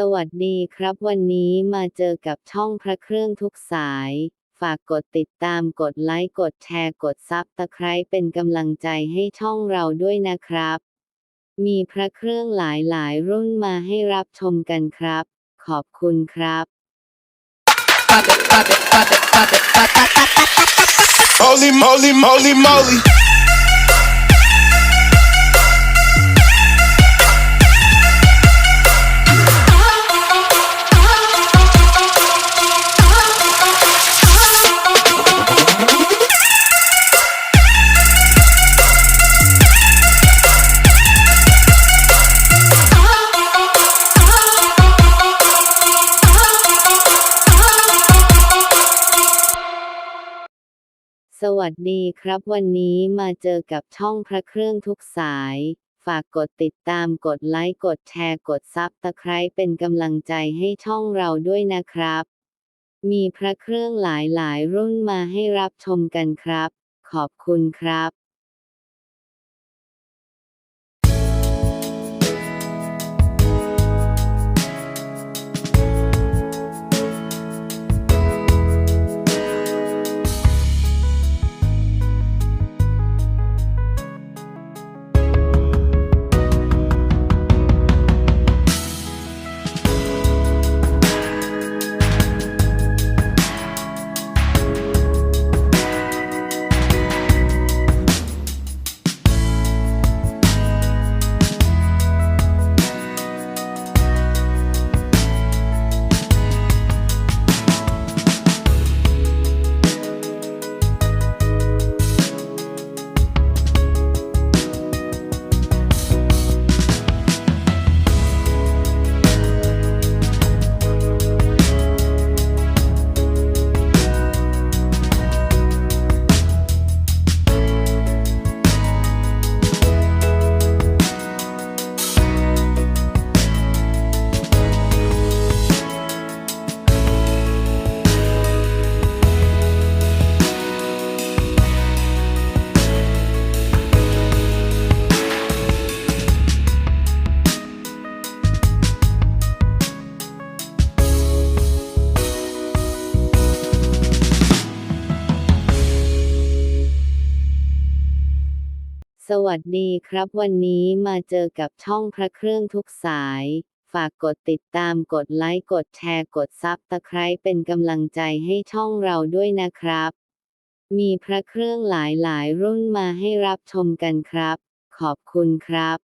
สวัสดีครับวันนี้มาเจอกับช่องพระเครื่องทุกสาย ฝากกดติดตามกดไลค์กดแชร์กดซับตะไคร้เป็นกำลังใจให้ช่องเราด้วยนะครับ มีพระเครื่องหลายๆรุ่นมาให้รับชมกันครับ ขอบคุณครับ Holy moly, moly, moly. วัสดีครับวันนี้มาเจอกับช่องพระเครื่องทุกสาย ฝากกดติดตามกดไลค์กดแชร์กดซับตะไคร้เป็นกำลังใจให้ช่องเราด้วยนะครับ มีพระเครื่องหลายหลายรุ่นมาให้รับชมกันครับ ขอบคุณครับ วัสดีครับวันนี้มาเจอกับช่องพระเครื่องทุกสาย ฝากกดติดตามกดไลค์กดแชร์กดซับตะไคร้เป็นกำลังใจให้ช่องเราด้วยนะครับ มีพระเครื่องหลายหลายรุ่นมาให้รับชมกันครับ ขอบคุณครับ